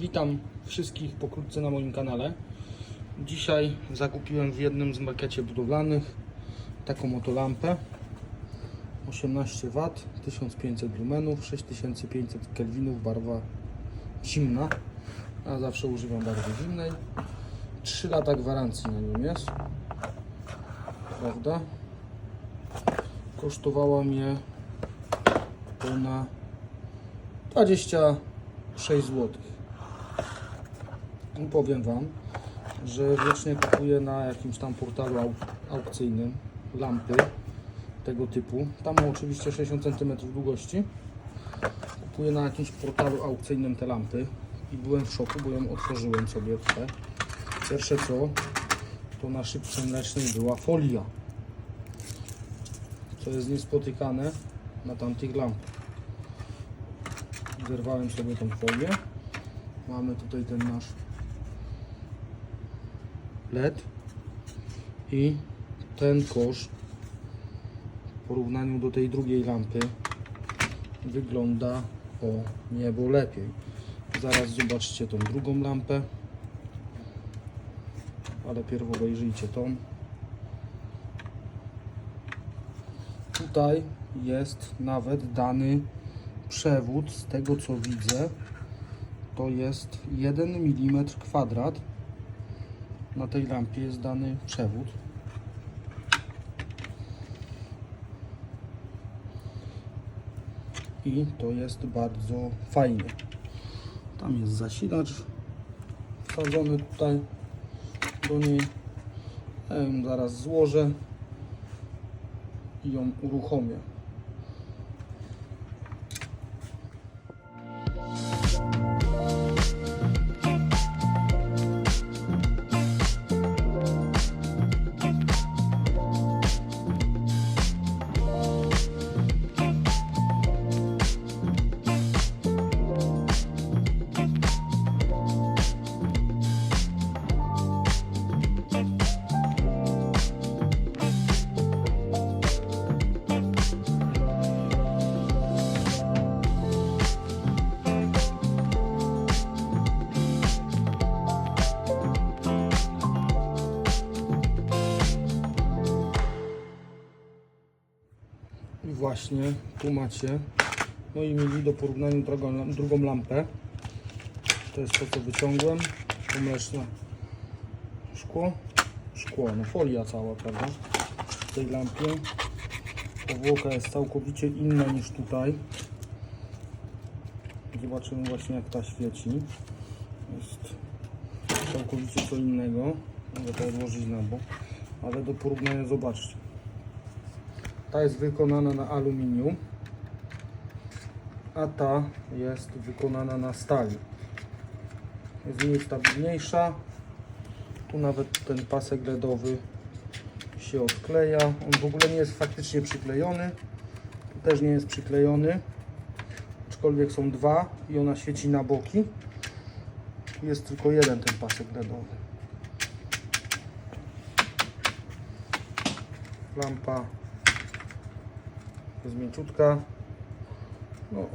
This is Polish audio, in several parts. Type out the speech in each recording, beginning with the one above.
Witam wszystkich pokrótce na moim kanale. Dzisiaj zakupiłem w jednym z markecie budowlanych taką oto lampę 18 W, 1500 lumenów, 6500 kelwinów, barwa zimna. A zawsze używam barwy zimnej. 3 lata gwarancji na nią jest. Prawda? Kosztowała mnie ona 26 zł. Powiem Wam, że wiecznie kupuję na jakimś tam portalu au- aukcyjnym lampy tego typu. Tam oczywiście 60 cm długości. Kupuję na jakimś portalu aukcyjnym te lampy i byłem w szoku, bo ją otworzyłem sobie tutaj. Pierwsze co, to na szybce mlecznej była folia, co jest niespotykane na tamtych lampach. Zerwałem sobie tą folię. Mamy tutaj ten nasz LED i ten kosz w porównaniu do tej drugiej lampy wygląda o niebo lepiej. Zaraz zobaczcie tą drugą lampę, ale pierw obejrzyjcie tą. Tutaj jest nawet dany przewód, z tego co widzę, to jest 1 mm kwadrat. Na tej lampie jest dany przewód. I to jest bardzo fajnie. Tam jest zasilacz wsadzony tutaj do niej. Ja ją zaraz złożę i ją uruchomię. I właśnie tu macie moi mili do porównania drugą, drugą lampę. To jest to co wyciągłem. To mleczne szkło. Szkło, no folia cała, prawda? W tej lampie. Powłoka jest całkowicie inna niż tutaj. Zobaczymy właśnie jak ta świeci. Jest całkowicie co innego. Mogę to odłożyć na bok. Ale do porównania zobaczcie. Ta jest wykonana na aluminium, a ta jest wykonana na stali. Jest mniej stabilniejsza. Tu nawet ten pasek LEDowy się odkleja. On w ogóle nie jest faktycznie przyklejony. Tu też nie jest przyklejony. Aczkolwiek są dwa i ona świeci na boki. Jest tylko jeden ten pasek LEDowy. Lampa jest mięciutka. No.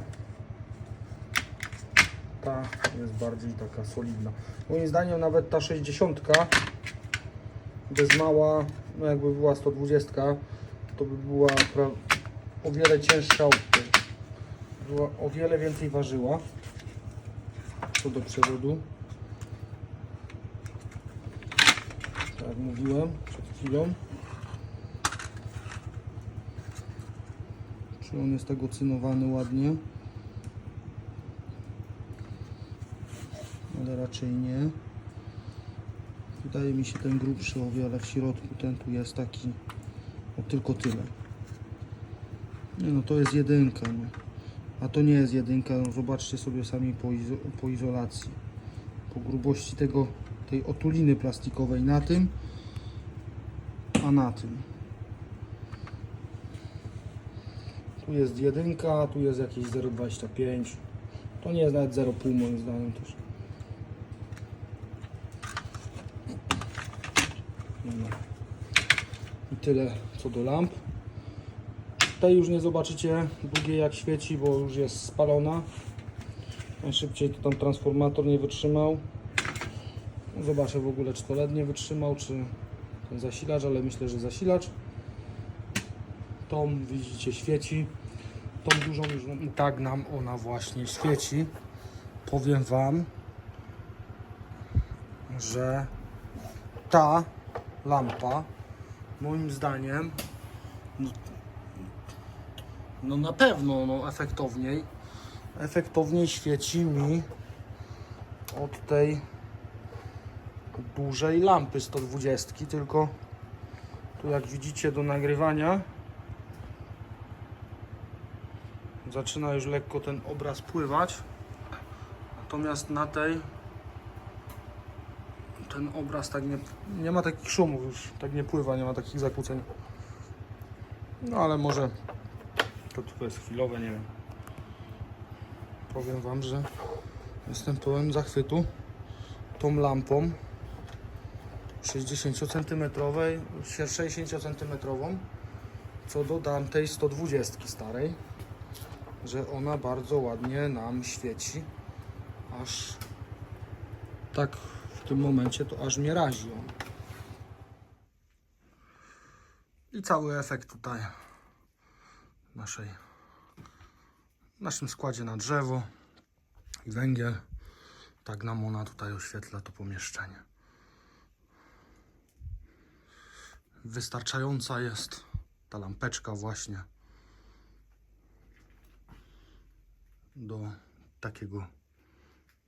Ta jest bardziej taka solidna. Moim zdaniem nawet ta 60 bez mała, no jakby była 120, to by była o wiele cięższa. Była o wiele więcej ważyła co do przewodu. Tak jak mówiłem przed chwilą. Czy on jest tak ocynowany ładnie? Ale raczej nie. Wydaje mi się ten grubszy o wiele w środku. Ten tu jest taki o tylko tyle. Nie no to jest jedynka. No. A to nie jest jedynka. No, zobaczcie sobie sami po, izo po izolacji. Po grubości tego, tej otuliny plastikowej na tym, a na tym. Tu jest jedynka, tu jest jakieś 0,25. To nie jest nawet 0,5 moim zdaniem też. I tyle co do lamp. Tej już nie zobaczycie długiej jak świeci, bo już jest spalona. Najszybciej to tam transformator nie wytrzymał. Zobaczę w ogóle, czy to LED nie wytrzymał, czy ten zasilacz, ale myślę, że zasilacz. Tą widzicie świeci. Tą dużą już i tak nam ona właśnie świeci. Powiem Wam, że ta lampa moim zdaniem no, no na pewno no, efektowniej efektowniej świeci mi od tej dużej lampy 120 tylko tu jak widzicie do nagrywania zaczyna już lekko ten obraz pływać natomiast na tej ten obraz tak nie, nie ma takich szumów już, tak nie pływa, nie ma takich zakłóceń. No ale może to tylko jest chwilowe, nie wiem. Powiem Wam, że jestem pełen zachwytu tą lampą 60 cm, 60 cm, co do tamtej 120 starej, że ona bardzo ładnie nam świeci, aż tak w tym momencie to aż mnie razi on. I cały efekt tutaj naszej naszym składzie na drzewo i węgiel. Tak nam ona tutaj oświetla to pomieszczenie. Wystarczająca jest ta lampeczka właśnie do takiego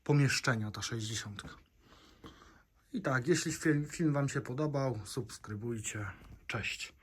pomieszczenia, ta 60. I tak, jeśli film, Wam się podobał, subskrybujcie. Cześć.